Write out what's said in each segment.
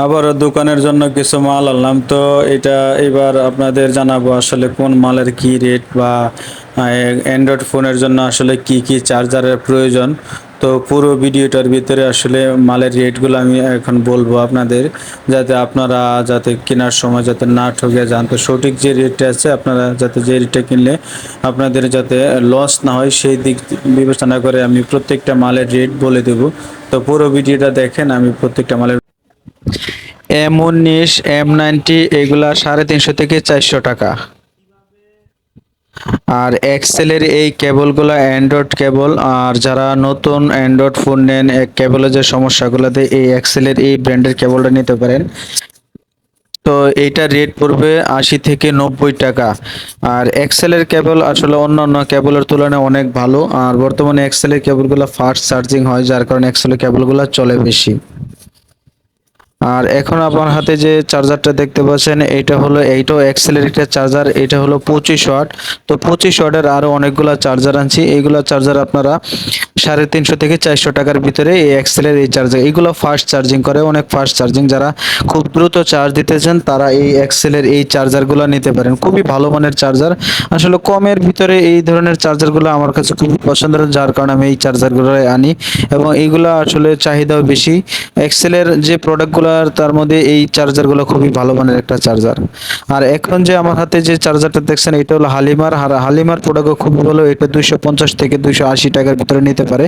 আবারও দোকানের জন্য কিছু মাল আনলাম। তো এটা এবার আপনাদের জানাব আসলে কোন মালের কি রেট বা অ্যান্ড্রয়েড ফোনের জন্য আসলে কি কি চার্জারের প্রয়োজন। তো পুরো ভিডিওটার ভিতরে আসলে মালের রেটগুলো আমি এখন বলব আপনাদের, যাতে আপনারা যাতে কেনার সময় যাতে না ঠকে যান। তো সঠিক যে রেটটা আছে, আপনারা যাতে যে রেটটা কিনলে আপনাদের যাতে লস না হয়, সেই দিক বিবেচনা করে আমি প্রত্যেকটা মালের রেট বলে দেব। তো পুরো ভিডিওটা দেখেন, আমি প্রত্যেকটা মালের এম উনিশ এম নাইনটি, এগুলা সাড়ে তিনশো থেকে চারশো টাকা। আর এক্সেলের এই কেবলগুলো অ্যান্ড্রয়েড কেবল, আর যারা নতুন অ্যান্ড্রয়েড ফোন নেন কেবলের যে সমস্যাগুলোতে এই এক্সেলের এই ব্র্যান্ডের কেবলটা নিতে পারেন। তো এইটা রেট পড়বে আশি থেকে নব্বই টাকা। আর এক্সেলের কেবল আসলে অন্য অন্য কেবলের তুলনায় অনেক ভালো। আর বর্তমানে এক্সেলের কেবলগুলো ফাস্ট চার্জিং হয়, যার কারণে এক্সেলের কেবলগুলো চলে বেশি। আর এখন আপনার হাতে যে চার্জারটা দেখতে পাচ্ছেন, এটা হলো, এইটাও এক্সেলের একটা চার্জার এটা হলো পঁচিশ ওয়াট তো পঁচিশ ওয়াটের আরও অনেকগুলো চার্জার আনছি। এইগুলো চার্জার আপনারা সাড়ে তিনশো থেকে চারশো টাকার ভিতরে এই এক্সেলের এই চার্জার এইগুলো ফাস্ট চার্জিং করে। অনেক ফাস্ট চার্জিং যারা খুব দ্রুত চার্জ দিতে চান, তারা এই এক্সেলের এই চার্জারগুলো নিতে পারেন। খুবই ভালো মানের চার্জার আসলে কমের ভিতরে এই ধরনের চার্জারগুলো আমার কাছে খুবই পছন্দের, যার কারণে আমি এই চার্জারগুলো আনি। এবং এইগুলো আসলে চাহিদাও বেশি। এক্সেলের যে প্রোডাক্টগুলো তার মধ্যে এই চার্জারগুলো খুবই ভালো মানের একটা চার্জার আর এখন যে আমার হাতে যে চার্জারটা দেখছেন, এটা হলো হালিমার। আর হালিমার প্রোডাক্ট খুবই ভালো, এটা দুইশো পঞ্চাশ থেকে দুইশো আশি টাকার ভিতরে নিতে পারে।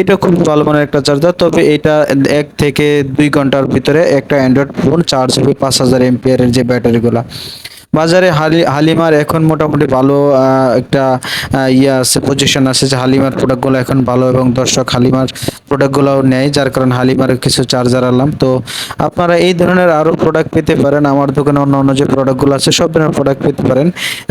এটা খুব ভালো মানের একটা চার্জার তবে এটা এক থেকে দুই ঘণ্টার ভিতরে একটা অ্যান্ড্রয়েড ফোন চার্জ হবে পাঁচ হাজার এমপিয়ারের যে ব্যাটারিগুলো। বাজারে হালি, হালিমার এখন মোটামুটি ভালো একটা ইয়ে আছে পজিশন আছে যে হালিমার প্রোডাক্টগুলো এখন ভালো এবং দর্শক হালিমার প্রোডাক্টগুলোও নেয়, যার কারণে হালিমারের কিছু চার্জার আনলাম। তো আপনারা এই ধরনের আরও প্রোডাক্ট পেতে পারেন। আমার দোকানে অন্য অন্য যে প্রোডাক্টগুলো আছে, সব ধরনের প্রোডাক্ট পেতে পারেন।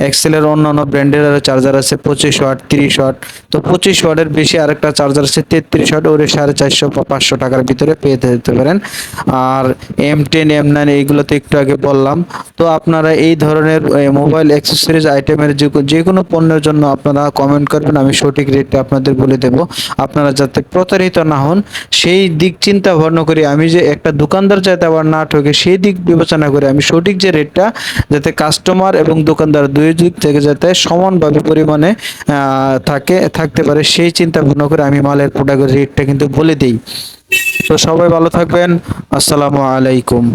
এক্সেলের অন্য অন্য ব্র্যান্ডের আরও চার্জার আছে, পঁচিশ ওয়াট তিরিশ ওয়াট তো পঁচিশ ওয়াটের বেশি আরেকটা চার্জার আছে, তেত্রিশ ওয়াট ওরে সাড়ে চারশো পাঁচশো টাকার ভিতরে পেয়ে যেতে পারেন। আর এম টেন এম নাইন এইগুলোতে একটু আগে বললাম। তো আপনারা এই ধরনের মোবাইল অ্যাক্সেসরিজ আইটেমের যে কোনো পণ্যের জন্য আপনারা কমেন্ট করবেন, আমি সঠিক রেটটা আপনাদের বলে দেব। আপনারা যাতে প্রতারিত না হন, সেই দিক চিন্তা ভাবনা করে আমি যে একটা দোকানদার যাতে আবার না ঠকে, সেই দিক বিবেচনা করে আমি সঠিক যে রেটটা যাতে কাস্টমার এবং দোকানদার দুই দিক থেকে যাতে সমানভাবে পরিমাণে থাকে, থাকতে পারে, সেই চিন্তা ভাবনা করে আমি মালের প্রোডাক্টের রেটটা কিন্তু বলে দিই। তো সবাই ভালো থাকবেন। আসসালামু আলাইকুম।